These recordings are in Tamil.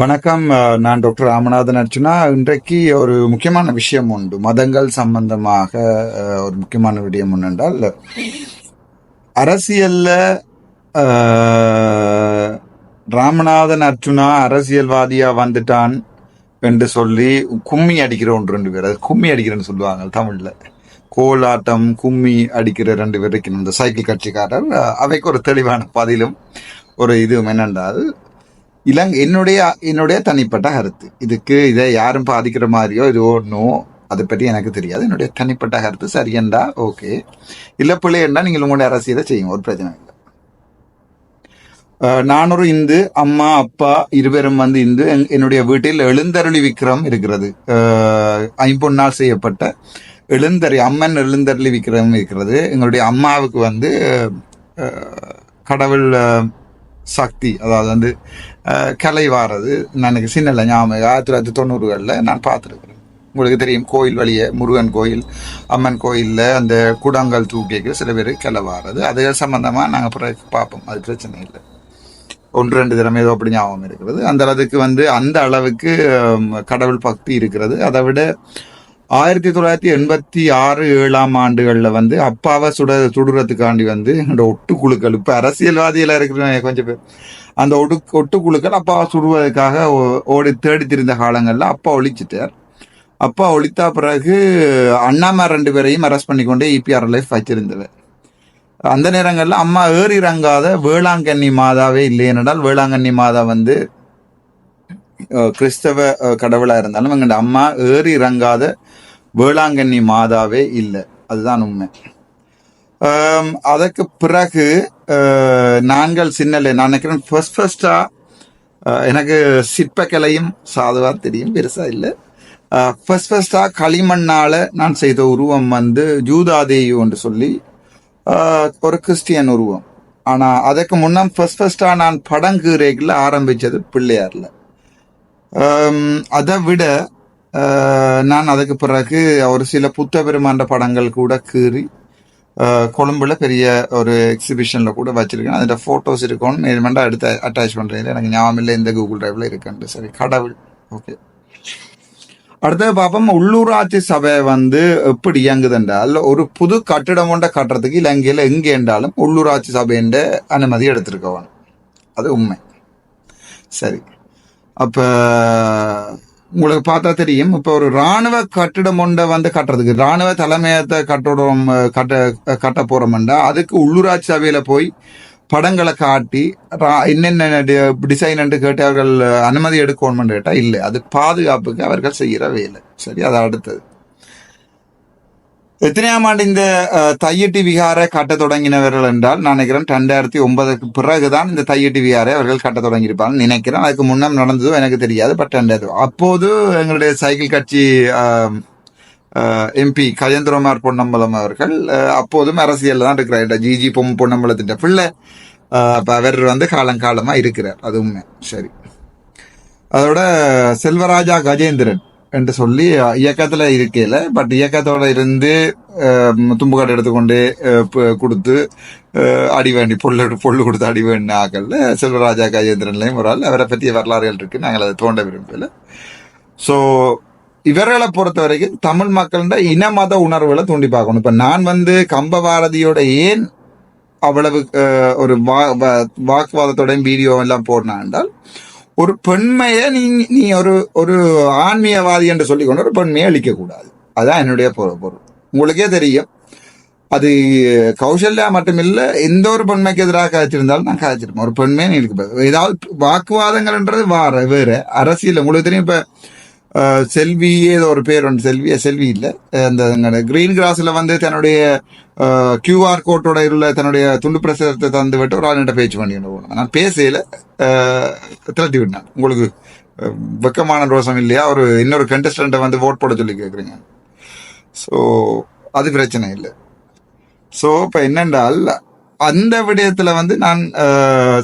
வணக்கம். நான் டாக்டர் ராமநாதன் அர்ச்சுனா இன்றைக்கு ஒரு முக்கியமான விஷயம் உண்டு. மதங்கள் சம்பந்தமாக ஒரு முக்கியமான விடயம் ஒன்று என்றால் அரசியல்ல ராமநாதன் அர்ச்சுனா அரசியல்வாதியா வந்துட்டான் என்று சொல்லி கும்மி அடிக்கிற ஒன்று ரெண்டு பேர். அது கும்மி அடிக்கிறேன்னு சொல்லுவாங்க தமிழ்ல. கோலாட்டம் கும்மி அடிக்கிற ரெண்டு பேருக்கு இந்த சைக்கிள் கட்சிக்காரர் அவைக்கு ஒரு தெளிவான பதிலும் ஒரு இதுவும் என்னென்றால் இலங்கை என்னுடைய என்னுடைய தனிப்பட்ட கருத்து. இதுக்கு இதை யாரும் பாதிக்கிற மாதிரியோ இது ஒன்றும் அதை பற்றி எனக்கு தெரியாது. என்னுடைய தனிப்பட்ட கருத்து சரியண்டா? ஓகே. இல்லை பிள்ளையண்டா நீங்கள் உங்களுடைய அரசியலை செய்யுங்க. ஒரு பிரச்சனை இல்லை. நான் ஒரு இந்து அம்மா அப்பா இருவரும் வந்து இந்து என்னுடைய வீட்டில் எழுந்தருளி விக்ரம் இருக்கிறது. ஐம்பொன்னால் செய்யப்பட்ட எழுந்தறி அம்மன் எழுந்தருளி விக்ரம் இருக்கிறது. எங்களுடைய அம்மாவுக்கு வந்து கடவுள் சக்தி அதாவது வந்து கலை வாரது. நான் எனக்கு சின்ன இல்லை ஞாபகம் ஆயிரத்தி தொள்ளாயிரத்தி தொண்ணூறுகளில் நான் பார்த்துருக்குறேன். உங்களுக்கு தெரியும் கோயில் வழியே முருகன் கோயில் அம்மன் கோயிலில் அந்த குடங்கள் தூக்கிக்கு சில பேர் கிளை வாரது. அது சம்மந்தமாக நாங்கள் பிறகு பார்ப்போம். அது பிரச்சனை இல்லை. ஒன்று ரெண்டு தினமே ஏதோ அப்படி ஞாபகம் இருக்கிறது. அந்த அளவுக்கு வந்து அந்த அளவுக்கு கடவுள் பக்தி இருக்கிறது. அதை விட ஆயிரத்தி தொள்ளாயிரத்தி எண்பத்தி ஆறு ஏழாம் ஆண்டுகளில் வந்து அப்பாவை சுட சுடுறதுக்காண்டி வந்து இந்த ஒட்டுக்குழுக்கள் இப்போ அரசியல்வாதியில் இருக்கிற கொஞ்சம் பேர் அந்த ஒடு ஒட்டுக்குழுக்கள் அப்பாவை சுடுவதற்காக ஓ- ஓடி தேடி திரிந்த காலங்களில் அப்பா ஒழிச்சிட்டார். அப்பா ஒழித்தா பிறகு அண்ணாமா ரெண்டு பேரையும் அரெஸ்ட் பண்ணி கொண்டே இபிஆர் லைஃப் வச்சிருந்தவர் அந்த நேரங்களில் அம்மா ஏறி இறங்காத வேளாங்கண்ணி மாதாவே இல்லை என்றால் வேளாங்கண்ணி மாதா வந்து கிறிஸ்தவ கடவுளாக கடவுளா இருந்தாலும் எங்கள்ட அம்மா ஏறி இறங்காத வேளாங்கண்ணி மாதாவே இல்லை அதுதான் உண்மை அதற்கு பிறகு நாங்கள் சின்னலை நான் நினைக்கிறேன் ஃபர்ஸ்ட் ஃபர்ஸ்டாக எனக்கு சிற்பக்கலையும் சாதுவாக தெரியும் பெருசாக இல்லை ஃபர்ஸ்ட் ஃபர்ஸ்டாக களிமண்ணால் நான் செய்த உருவம் வந்து ஜூதாதேயு என்று சொல்லி ஒரு கிறிஸ்டியன் உருவம் ஆனால் அதுக்கு முன்னம் ஃபர்ஸ்ட் ஃபர்ஸ்டாக நான் படங்கு ஆரம்பிச்சது ஆரம்பித்தது பிள்ளையாரில் Um, அதை விட uh, நான் அதுக்கு பிறகு ஒரு சில புத்த பெருமாண்ட படங்கள் கூட கீறி uh, கொழும்புல பெரிய ஒரு எக்ஸிபிஷனில் கூட வச்சுருக்கேன். அதில் ஃபோட்டோஸ் இருக்கும் மேல்மெண்டா எடுத்து அட்டாச் பண்ணுறதுல எனக்கு ஞாபகம் இல்லை இந்த கூகுள் ட்ரைவில் இருக்குன்ட்டு. சரி கடவுள். ஓகே அடுத்தது பார்ப்போம். உள்ளூராட்சி சபை வந்து எப்படி இயங்குதுன்றால் ஒரு புது கட்டிடம் கொண்ட கட்டுறதுக்கு இலங்கையில் எங்கே என்றாலும் உள்ளூராட்சி சபையின் அனுமதி எடுத்திருக்கவன் அது உண்மை. சரி. அப்ப உங்களுக்கு பார்த்தா தெரியும் இப்ப ஒரு ராணுவ கட்டிடம் ஒன்றை வந்து கட்டுறதுக்கு ராணுவ தலைமையத்தை கட்டடம் கட்ட கட்ட போறோம்டா அதுக்கு உள்ளூராட்சி சபையில போய் படங்களை காட்டி ரா- என்னென்ன டிசைன் என்று கேட்டு அவர்கள் அனுமதி எடுக்கணும்னு கேட்டா இல்லை. அது பாதுகாப்புக்கு அவர்கள் செய்கிற வேலை. சரி அது அடுத்தது. எத்தனையாம் ஆண்டு இந்த தையட்டி விகாரை கட்ட தொடங்கினவர்கள் என்றால் நான் நினைக்கிறேன் ரெண்டாயிரத்தி ஒன்பதுக்கு பிறகுதான் இந்த தையட்டி விகாரை அவர்கள் கட்ட தொடங்கியிருப்பாங்க நினைக்கிறேன். அதுக்கு முன்னம் நடந்ததோ எனக்கு தெரியாது பட் ரெண்டாயிரத்தி அப்போது எங்களுடைய சைக்கிள் கட்சி எம்பி கஜேந்திரகுமார் பொன்னம்பலம் அவர்கள் அப்போதும் அரசியல் தான் இருக்கிறார். ஜிஜி பொம் பொன்னம்பலத்தின் பிள்ளை அவர் வந்து காலங்காலமாக இருக்கிறார். அது உண்மை. சரி. அதோட செல்வராஜா கஜேந்திரன். என்று சொல்லி இயக்கத்துல இருக்கையில பட் இயக்கத்தோட இருந்து தும்புகாடு தும்புக்காடு எடுத்துக்கொண்டு கொடுத்து அடி வேண்டி பொல்லு பொல்லு கொடுத்து அடி வேண்டிய ஆக்கள்ல செல்வராஜா கஜேந்திரன்லையும் ஒரு ஆள். அவரை பற்றிய வரலாறுகள் இருக்கு. நாங்கள் அதை தோண்ட விரும்பல. ஸோ இவர்களை பொறுத்த வரைக்கும் தமிழ் மக்கள்கிட்ட இன மத உணர்வுகளை தூண்டி பார்க்கணும். இப்போ நான் வந்து கம்ப பாரதியோட ஏன் அவ்வளவு ஒரு வா- வா- வீடியோ எல்லாம் போடணும் என்றால் ஒரு பெண்மையை நீ நீ ஒரு ஒரு ஆன்மீகவாதி என்று சொல்லிக்கொண்டு ஒரு பெண்மையை அழிக்கக்கூடாது. அதுதான் அதான் என்னுடைய பொரு- பொருள். உங்களுக்கே தெரியும். அது கௌசல்யா மட்டுமில்லை எந்த ஒரு பெண்மைக்கு எதிராக காய்ச்சிருந்தாலும் நான் காய்ச்சிருப்பேன். ஒரு பெண்மையை நீ இருக்கு ஏதாவது வாக்குவாதங்கள்ன்றது வார வேற. அரசியல் உங்களுக்கு தெரியும் இப்போ செல்வியே ஒரு பேர் ஒன்று செல்வி செல்வி இல்லை. அந்த கிரீன் கிராஸில் வந்து தன்னுடைய கியூஆர் கோட்டோட உள்ள தன்னுடைய துண்டு பிரசுரத்தை தந்து விட்டு ஒரு ஆளுகிட்ட பேச்சு பண்ணிட்டு போனோம். நான் பேசையில் திரட்டி விட்டேன். உங்களுக்கு வெக்கமான ரோசம் இல்லையா? ஒரு இன்னொரு கண்டஸ்டண்ட்டை வந்து ஓட் போட சொல்லி கேட்குறீங்க ஸோ அது பிரச்சனை இல்லை. ஸோ இப்போ என்னென்றால் அந்த விடயத்துல வந்து நான்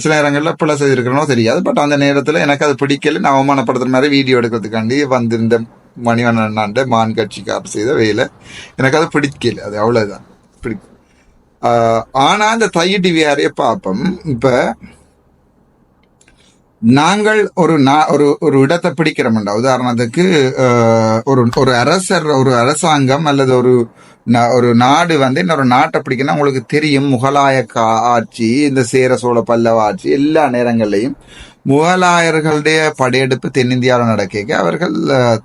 சில நேரங்களில் பிள்ளை செய்திருக்கிறனோ தெரியாது. பட் அந்த நேரத்தில் எனக்கு அது பிடிக்கல. நான் அவமானப்படுத்துற மாதிரி வீடியோ எடுக்கிறதுக்காண்டி வந்திருந்த மணிவண்ணன் அண்ணாண்ட மான் கட்சிக்காரர் செய்த வேலை எனக்கு அது பிடிக்கல. அது அவ்வளவுதான். பிடி ஆஹ், ஆனா இந்த தைய டிவியாரையே பார்ப்போம். இப்ப நாங்கள் ஒரு நான் ஒரு ஒரு இடத்தை பிடிக்கிறோம்டா. உதாரணத்துக்கு ஒரு ஒரு அரசர் ஒரு அரசாங்கம் அல்லது ஒரு ஒரு நாடு வந்து இன்னொரு நாட்டை பிடிக்கணும் உங்களுக்கு தெரியும். முகலாய கா- ஆட்சி இந்த சேர சோழ பல்லவ ஆட்சி எல்லா நேரங்கள்லையும் முகலாயர்களுடைய படையெடுப்பு தென்னிந்தியாவில் நடக்க அவர்கள்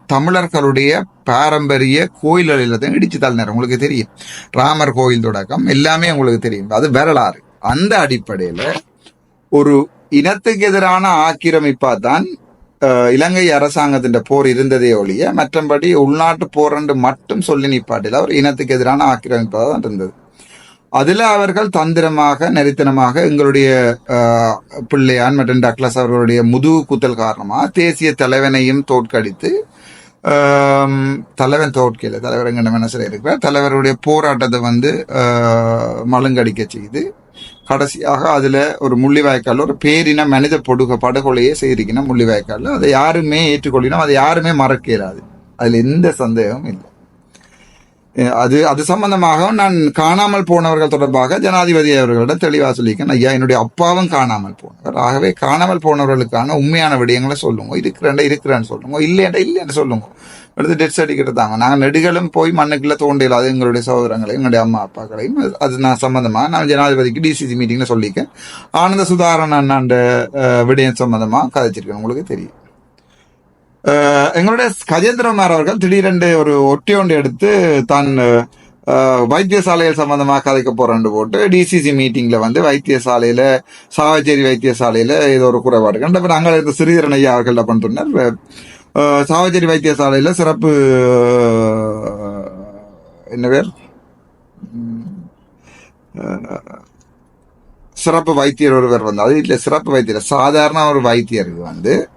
தமிழர்களுடைய பாரம்பரிய கோயில்களில் தான் இடிச்சு தள்ளினார். உங்களுக்கு தெரியும். ராமர் கோயில் தொடக்கம் எல்லாமே உங்களுக்கு தெரியும். அது வரலாறு. அந்த அடிப்படையில் ஒரு இனத்துக்கு எதிரான ஆக்கிரமிப்பா தான் இலங்கை அரசாங்கத்தின் போர் இருந்ததே ஒழிய மற்றபடி உள்நாட்டு போர் என்று மட்டும் சொல்லி நிப்பாட்டில் அவர் இனத்துக்கு எதிரான ஆக்கிரமிப்பாக தான் இருந்தது. அதில் அவர்கள் தந்திரமாக நெறித்தனமாக எங்களுடைய பிள்ளையான் மற்றும் டக்ளஸ் அவர்களுடைய முதுகு குத்தல் காரணமாக தேசிய தலைவனையும் தோற்கடித்து தலைவன் தோற்கையில் தலைவர் எங்க மனசில் இருக்கிறார். தலைவருடைய போராட்டத்தை வந்து அஹ், மழுங்கடிக்க செய்து கடைசியாக அதில் ஒரு முள்ளிவாய்க்கால் ஒரு பேரின மனித பொடுக படுகொலையே செய்திருக்கணும் முள்ளிவாய்க்கால் அதை யாருமே ஏற்றுக்கொள்ளினோம் அதை யாருமே மறக்கிறாது. அதில் எந்த சந்தேகமும் இல்லை. அது அது சம்பந்தமாக நான் காணாமல் போனவர்கள் தொடர்பாக ஜனாதிபதி அவர்களிடம் தெளிவாக சொல்லியிருக்கேன் ஐயா என்னுடைய அப்பாவும் காணாமல் போனவர். ஆகவே காணாமல் போனவர்களுக்கான உண்மையான விடயங்களை சொல்லுங்க இருக்கிறேன்டா இருக்கிறேன்னு சொல்லுங்க இல்லையண்டா இல்லைன்னு சொல்லுங்க. அடுத்து டெத் சர்டிஃபிகேட் தாங்க நாங்கள் நெடுகளும் போய் மண்ணுக்குள்ளே தோண்டியல அது எங்களுடைய சகோதரங்களையும் எங்களுடைய அம்மா அப்பாக்களையும் அது- நான் சம்மந்தமாக நான் ஜனாதிபதிக்கு டிசிசி மீட்டிங்கில் சொல்லியிருக்கேன். ஆனந்த சுதாரண அண்ணாண்ட விடயம் சம்மந்தமாக கதைச்சிருக்கேன். உங்களுக்கு தெரியும். எங்களுடைய கஜேந்திரமார் அவர்கள் திடீரென்று ஒரு ஒட்டியோண்டு எடுத்து தான் அஹ், வைத்தியசாலையில் சம்பந்தமாக கதைக்க போறேன்னு போட்டு டிசிசி மீட்டிங்கில் வந்து வைத்தியசாலையில் சாவச்சேரி வைத்தியசாலையில் ஏதோ ஒரு குறைபாடு. கண்ட நாங்கள் அங்கே இருந்த ஸ்ரீதரன் ஐயா அவர்கள் என்ன சாவச்சேரி வைத்தியசாலையில் சிறப்பு என்ன பேர்? சிறப்பு வைத்தியர் ஒருவர் வந்தார் இல்லை சிறப்பு வைத்தியர் சாதாரண ஒரு வைத்தியருக்கு வந்து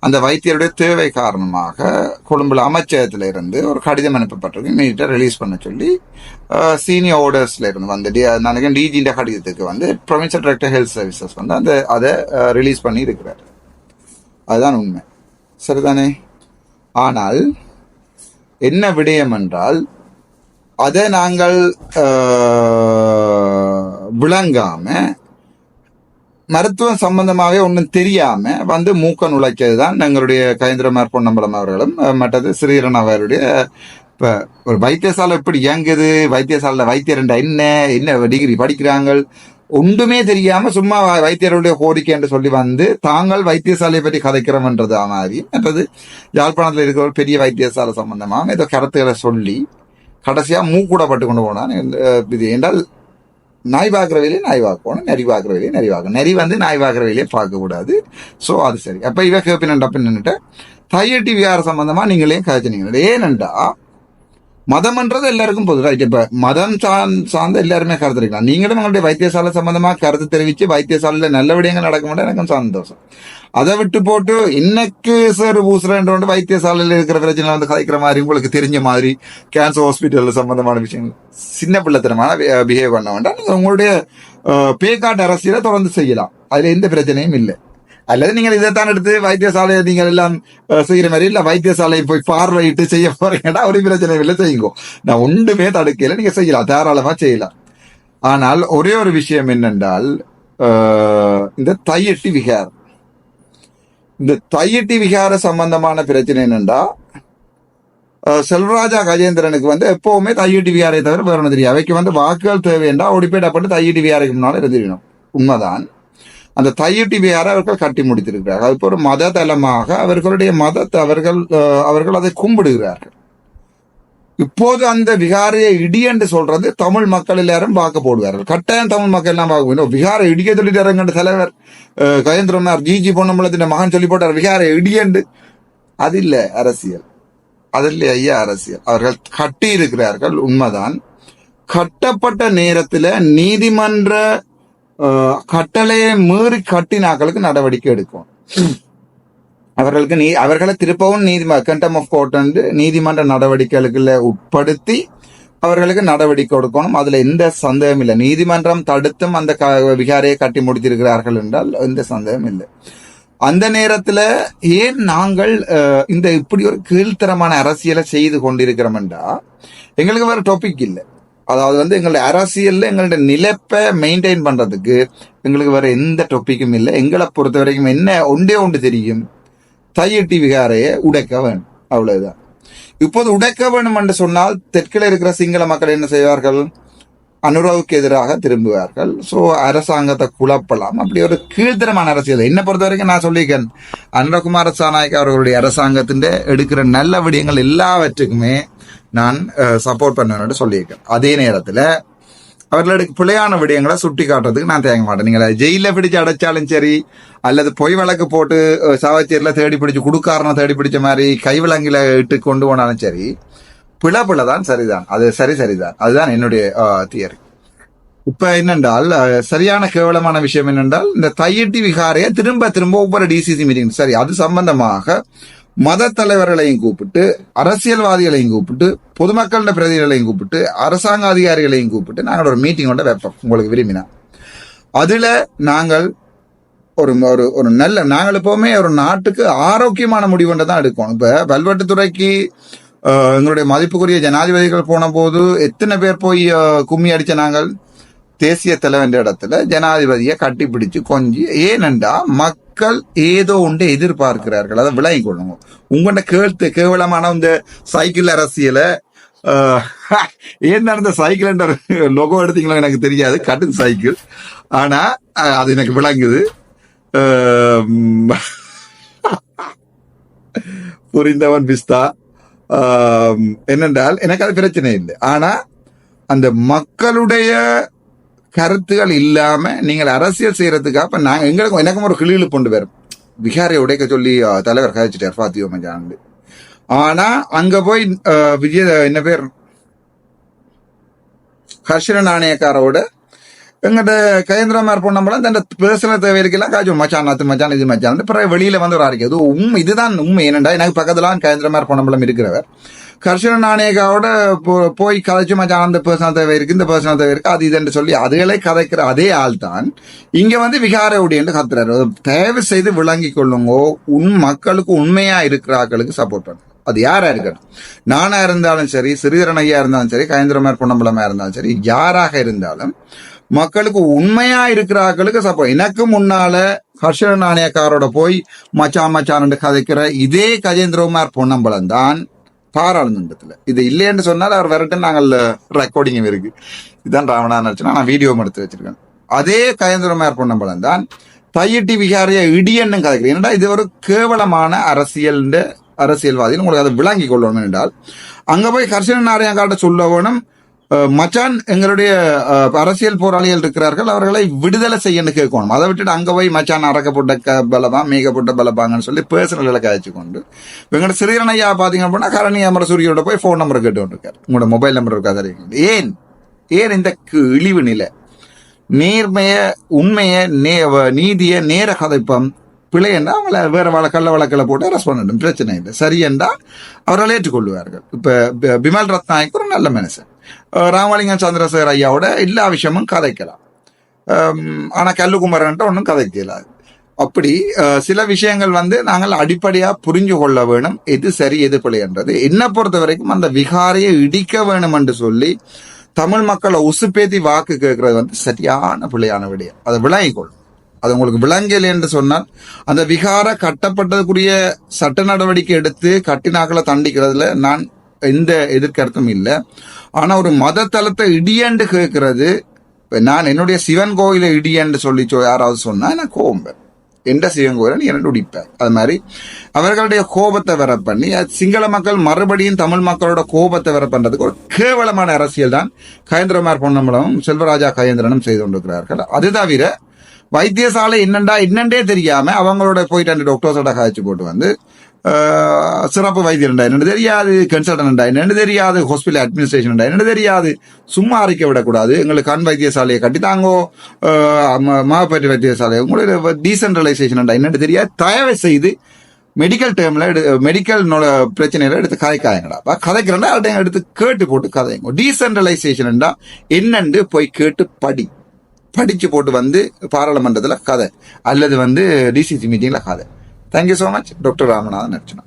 அந்த வைத்தியருடைய தேவை காரணமாக கொழும்புல அமைச்சகத்தில் இருந்து ஒரு கடிதம் அனுப்பப்பட்டிருக்கு. இமீடியட்டா ரிலீஸ் பண்ண சொல்லி சீனியர் ஆர்டர்ஸில் இருந்து வந்து டி- நினைக்கிறேன் டிஜின்ற கடிதத்துக்கு வந்து ப்ரொவின்சியல் டைரக்டர் ஹெல்த் சர்வீசஸ் வந்து அந்த அதை ரிலீஸ் பண்ணி இருக்கிறார். அதுதான் உண்மை. சரிதானே? ஆனால் என்ன விடயம் என்றால் அதை நாங்கள் விளங்காம மருத்துவம் சம்பந்தமாகவே ஒன்றும் தெரியாம வந்து மூக்க நுழைச்சது தான் எங்களுடைய கயந்திரமார் பொன்னம்பலம் அவர்களும் மற்றது ஸ்ரீரன் அவருடைய இப்போ ஒரு வைத்தியசாலை எப்படி இயங்குது? வைத்தியசாலையில் வைத்தியர்ண்டா என்ன என்ன டிகிரி படிக்கிறாங்க ஒன்றுமே தெரியாம சும்மா வைத்தியருடைய கோரிக்கை என்று சொல்லி வந்து தாங்கள் வைத்தியசாலையை பற்றி கதைக்கிறோம்ன்றது மாதிரி. மற்றது யாழ்ப்பாணத்தில் இருக்கிற ஒரு பெரிய வைத்தியசாலை சம்பந்தமாக ஏதோ கருத்துக்களை சொல்லி கடைசியா மூக்கூட பட்டு கொண்டு போனான். இது என்றால் நாய் பார்க்குற வேலையை நாய் பார்க்கணும் நரி பார்க்குற வேலையை நரி பார்க்கணும். நரி வந்து நாய் பார்க்குற வேலையை பார்க்கக்கூடாது ஸோ அது சரி. அப்போ இவ கேப்பினண்டா பின்னுட்டு தையட்டி விகார சம்பந்தமாக நீங்களே கதைச்சினீங்க. ஏனென்றால் மதம்ன்றது எல்லாருக்கும் பொது ரைட் இப்ப மதம் சார்ந்த எல்லாருமே கருத்து இருக்கலாம் நீங்களும் உங்களுடைய வைத்தியசாலை சம்பந்தமா கருத்து தெரிவிச்சு வைத்தியசாலையில நல்ல விடயங்கள் நடக்க மாட்டேன் எனக்கும் சந்தோஷம் அதை விட்டு போட்டு இன்னைக்கு சார் பூசுறேன்ற வைத்தியசாலையில இருக்கிற பிரச்சனை வந்து கதைக்கிற மாதிரி உங்களுக்கு தெரிஞ்ச மாதிரி கேன்சர் ஹாஸ்பிட்டல் சம்பந்தமான விஷயங்கள் சின்ன பிள்ளைத்தனமான பிஹேவ் பண்ண வேண்டாம் நீங்க உங்களுடைய பேக்காட்டு அரசியலை தொடர்ந்து செய்யலாம் அதுல எந்த பிரச்சனையும் இல்லை அல்லது நீங்கள் இதைத்தான் எடுத்து வைத்தியசாலையை நீங்கள் எல்லாம் செய்கிற செய்யற மாதிரி இல்ல வைத்தியசாலையை போய் பார்வையிட்டு செய்ய போறீங்கன்னா ஒரு பிரச்சனை இல்லை செய்யுங்க. நான் ஒன்றுமே தடுக்கல நீங்க செய்யலாம் தாராளமா செய்யலாம். ஆனால் ஒரே ஒரு விஷயம் என்னென்றால் இந்த தையட்டி விகார். இந்த தையட்டி விகார சம்பந்தமான பிரச்சனை என்னென்றா அஹ், செல்வராஜா கஜேந்திரனுக்கு வந்து எப்பவுமே தையட்டி விகாரை தவிர வேற ஒன்றும் தெரியும் அவைக்கு வந்து வாக்குகள் தேவையண்டா ஓடிப்பேட்டப்பட்டு தையட்டி விகாரைக்கு முன்னால் இருந்துடணும் உண்மைதான். அந்த தையட்டி விகாரை அவர்கள் கட்டி முடித்திருக்கிறார்கள். அது ஒரு மத தலமாக அவர்களுடைய மதத்தை அவர்கள் அஹ், அவர்கள் அதை கும்பிடுகிறார்கள். இப்போது அந்த விகாரையை இடி என்று சொல்றது தமிழ் மக்கள் எல்லாரும் வாக்கு போடுவார்கள் கட்டாயம் தமிழ் மக்கள் எல்லாம் வாக்கு வேண்டும் விகாரை இடிய சொல்லிட்டாருங்க தலைவர் கயந்திரனார் ஜிஜி பொன்னம்பலத்தின் மகன் சொல்லி போட்டார் விகாரை இடியண்டு அது இல்லை அரசியல். அது இல்லை ஐயா அரசியல். அவர்கள் கட்டி இருக்கிறார்கள் உண்மைதான். கட்டப்பட்ட நேரத்துல நீதிமன்ற கட்டளையை மீறி கட்டினாக்களுக்கு நடவடிக்கை எடுக்கும் அவர்களுக்கு நீ அவர்களை திருப்பவும் நீதிம கண்டம் ஆஃப் கோர்ட் நீதிமன்ற நடவடிக்கைகளுக்குள்ள உட்படுத்தி அவர்களுக்கு நடவடிக்கை கொடுக்கணும். அதுல எந்த சந்தேகம் இல்லை. நீதிமன்றம் தடுத்தும் அந்த க- விகாரையை கட்டி முடித்திருக்கிறார்கள் என்றால் எந்த சந்தேகம் இல்லை. அந்த நேரத்துல ஏன் நாங்கள் இந்த இப்படி ஒரு கீழ்த்தரமான அரசியலை செய்து கொண்டிருக்கிறோம் என்றா எங்களுக்கு வேற டாபிக் இல்லை. அதாவது வந்து எங்களுடைய அரசியலில் எங்களுடைய நிலைப்பை மெயின்டைன் பண்ணுறதுக்கு எங்களுக்கு வேறு எந்த டொப்பிக்கும் இல்லை. எங்களை பொறுத்த வரைக்கும் என்ன ஒன்றே ஒன்று தெரியும். தையட்டி விகாரையை உடைக்க வேணும். அவ்வளவுதான். இப்போது உடைக்க வேணும் என்று சொன்னால் தெற்கில் இருக்கிற சிங்கள மக்கள் என்ன செய்வார்கள்? அனுரவுக்கு எதிராக திரும்புவார்கள். ஸோ அரசாங்கத்தை குழப்பலாம். அப்படி ஒரு கீழ்த்தரமான அரசியல். என்னை பொறுத்த வரைக்கும் நான் சொல்லியிருக்கேன். அனுரகுமார சாநாயக் அவர்களுடைய அரசாங்கத்தின் எடுக்கிற நல்ல விடயங்கள் எல்லாவற்றுக்குமே நான் சப்போர்ட் பண்ணுவேன்னு சொல்லியிருக்கேன். அதே நேரத்தில் அவர்களுக்கு பிழையான விடயங்களை சுட்டி காட்டுறதுக்கு நான் தேங்க மாட்டேன். நீங்க ஜெயிலில் பிடிச்சு அடைச்சாலும் சரி அல்லது பொய் வழக்கு போட்டு அஹ், தேடி பிடிச்சு குடுக்காரனை தேடி பிடிச்ச மாதிரி கைவிலங்கில இட்டு கொண்டு போனாலும் சரி பிழை பிழை தான் சரிதான். அது சரி சரிதான். அதுதான் என்னுடைய தியரி. இப்ப என்னென்றால் சரியான கேவலமான விஷயம் என்னென்றால் இந்த தையட்டி விகாரையை திரும்ப திரும்ப ஒவ்வொரு டிசிசி மீட்டிங் சரி அது சம்பந்தமாக மத தலைவர்களையும் கூப்பிட்டு அரசியல்வாதிகளையும் கூப்பிட்டு பொதுமக்கள பிரதிநிதிகளையும் கூப்பிட்டு அரசாங்க அதிகாரிகளையும் கூப்பிட்டு நாங்கள் ஒரு மீட்டிங் கொண்டு வைப்போம். உங்களுக்கு விரும்பினா. அதுல நாங்கள் ஒரு ஒரு ஒரு நல்ல நாங்கள் எப்பவுமே ஒரு நாட்டுக்கு ஆரோக்கியமான முடிவுன்றை தான் எடுக்கணும். இப்போ பல்வெட்டுத்துறைக்கு எங்களுடைய மதிப்புக்குரிய ஜனாதிபதிகள் போன போது எத்தனை பேர் போய் கும்மி அடிச்ச நாங்கள்? தேசிய தலைவன்ற இடத்துல ஜனாதிபதியை கட்டிப்பிடிச்சு கொஞ்சி. ஏனென்றா மக்கள் ஏதோ ஒன்று எதிர்பார்க்கிறார்கள். அதை விளங்கி கொள்ளுங்க. உங்கள்கிட்ட கேள்த்து கேவலமான இந்த சைக்கிள் அரசியலை ஆஹ், ஏன் நடந்த சைக்கிள்ன்ற லொகோ எடுத்தீங்களோ எனக்கு தெரியாது கட்டு சைக்கிள். ஆனா அது எனக்கு விளங்குது. ஆஹ், புரிந்தவன் பிஸ்தா. ஆஹ், என்னென்றால் எனக்கு அது பிரச்சனை இல்லை. ஆனா அந்த மக்களுடைய கருத்துகள் இல்லாம நீங்கள் அரசியல் செய்யறதுக்காக அப்ப நாங்க எங்களுக்கும் எனக்கும் ஒரு கிளியில கொண்டு வரும் விகாரை உடைக்க சொல்லி தலைவர் கதைச்சிட்டார் பாத்தியோ மஞ்சாண்டு ஆனா அங்க போய் விஜய் விஜய என்ன பேர்? ஹர்ஷன நாணயக்காரோட எங்கிட்ட கயந்திரமார் பொண்ணம்பலம் இந்த பேர்சனல் தேவைக்கெல்லாம் காய்ச்சும் மச்சான் நாத்து மச்சான் இது மச்சான் பிறகு வெளியில வந்து ஒரு அறிக்கை அது உண்மை இதுதான் உண்மை. என்னண்டா எனக்கு பக்கத்துல கயந்திரமார் பொன்னம்பலம் இருக்கிறவர். கர்ஷன நாணயகாவோட போ- போய் கதைச்சு மச்சான் அந்த பேசுன தேவை இருக்கு இந்த பேசுன தேவை இருக்கு அது இதுன்னு சொல்லி அதுகளை கதைக்கிற அதே ஆள் தான் இங்க வந்து விகார உடையன்னு கத்துறாரு. தயவு செய்து விளங்கி கொள்ளுங்கோ. உன் மக்களுக்கு உண்மையா இருக்கிற ஆட்களுக்கு சப்போர்ட் பண்ணுங்க அது யாரா இருக்கட்டும். நானா இருந்தாலும் சரி சிறிதரன் ஐயா இருந்தாலும் சரி கயந்திரமார் பொன்னம்பலமா இருந்தாலும் சரி யாராக இருந்தாலும் மக்களுக்கு உண்மையா இருக்கிறார்களுக்கு சப்போர்ட். எனக்கு முன்னால ஹர்ஷன நாணயக்காரோட போய் மச்சான் மச்சான் கதைக்கிற இதே கஜேந்திரகுமார் பொன்னம்பலம் தான் பாராளுமன்றத்துல இது இல்லைன்னு சொன்னால் அவர் வரட்டு நாங்கள் ரெக்கார்டிங் இருக்கு. இதுதான் ராவணா நினைச்சுனா நான் வீடியோ எடுத்து வச்சிருக்கேன். அதே கஜேந்திரகுமார் பொன்னம்பலம் தான் தையிட்டி விகாரிய இடியன்னு கதைக்கிறேன் என்னடா இது ஒரு கேவலமான அரசியல் அரசியல்வாதி உங்களுக்கு அதை விளங்கி கொள்ளணும் என்றால் அங்க போய் கர்ஷன நாராயணகாட்ட சொல்ல வேணும் மச்சான் எங்களுடைய அரசியல் போராளிகள் இருக்கிறார்கள் அவர்களை விடுதலை செய்யன்னு கேட்கணும். அதை விட்டுட்டு அங்கே போய் மச்சான் அறக்கப்பட்ட க பலமா மேகப்பட்ட பலப்பாங்கன்னு சொல்லி பர்சனல் கழிச்சு கொண்டு எங்களோட சிறியன் ஐயா அப்படின்னா கரணி அமர சூரியோட போய் ஃபோன் நம்பர் கேட்டு கொண்டிருக்காரு உங்களோட மொபைல் நம்பர் இருக்கா தெரியும் ஏன்? ஏன் இந்த இழிவு நிலை? நேர்மைய உண்மைய நே வ- நீதிய நேர கதைப்பம் பிழை அவங்கள வேறு வழ கள்ள வழக்கில் போட்டு அரெஸ்ட் பண்ணணும் பிரச்சனை இல்லை. சரி அவர்களை அவர்கள் ஏற்றுக்கொள்வார்கள். இப்போ பிமல் ரத்நாயக் ஒரு நல்ல மனுஷன். ராமலிங்கம் சந்திரசேகர் ஐயாவோட எல்லா விஷயமும் கதைக்கலாம். ஆனால் ஆனா கல்லுக்குமரன்ட்ட ஒன்றும் கதைக்கலாது அப்படி சில விஷயங்கள் வந்து நாங்கள் அடிப்படையாக புரிஞ்சு கொள்ள வேணும். எது சரி எது பிழை என்றது. என்னை பொறுத்த வரைக்கும் அந்த விகாரையை இடிக்க வேணும் என்று சொல்லி தமிழ் மக்களை உசுப்பேத்தி வாக்கு கேட்கறது வந்து சரியான பிழையான விடயம். அதை விளங்கிக்கொள்ளும் அது உங்களுக்கு விளங்கலை என்று சொன்னால் அந்த விகார கட்டப்பட்டதுக்குரிய சட்ட நடவடிக்கை எடுத்து கட்டினாக்களை தண்டிக்கிறதுல நான் எந்த எதிர்கருத்தும் இல்லை. ஆனால் ஒரு மத தலத்தை இடியண்டு கேட்கறது. இப்போ நான் என்னுடைய சிவன் கோயிலை இடியண்டு சொல்லி யாராவது சொன்னால் நான் கோபம் எந்த சிவன் கோயிலை நீ இரண்டு உடிப்பேன் அது மாதிரி அவர்களுடைய கோபத்தை வர பண்ணி அது சிங்கள மக்கள் மறுபடியும் தமிழ் மக்களோட கோபத்தை வர பண்றதுக்கு ஒரு கேவலமான அரசியல் தான் கயந்திரமார் பொன்னம்பலமும் செல்வராஜா கயந்திரனும் செய்து கொண்டிருக்கிறார்கள். அது தவிர வைத்தியசாலை என்னண்டா என்னண்டே தெரியாம அவங்களோட போயிட்டு அந்த டாக்டர்ஸோட காய்ச்சி போட்டு வந்து சிறப்பு வைத்தியர்டா என்னென்னு தெரியாது. கன்சல்டன்டா என்னென்னு தெரியாது. ஹாஸ்பிட்டல் அட்மினிஸ்ட்ரேஷன்டா என்னென்னு தெரியாது. சும்மா அரைக்க விடக்கூடாது. எங்களுக்கு கண் வைத்தியசாலையை கட்டித்தாங்கோ. மாப்பேட்டு வைத்தியசாலை. உங்களுக்கு டீசென்ட்ரலைசேஷன் என்னென்னு தெரியாது. தயவு செய்து மெடிக்கல் டேர்ம்ல மெடிக்கல் பிரச்சனையில எடுத்து கதைக்காதங்கடா. கதைக்கிறேன்டா. அவர்கிட்ட எடுத்து கேட்டு போட்டு கதைங்க. டீசென்ட்ரலைசேஷன்டா என்னன்னு போய் கேட்டு படி. படித்து போட்டு வந்து பாராளுமன்றத்தில் கதை. அல்லது வந்து டிசிசி மீட்டிங்கில் கதை. Thank you so much doctor Ramanathan Archana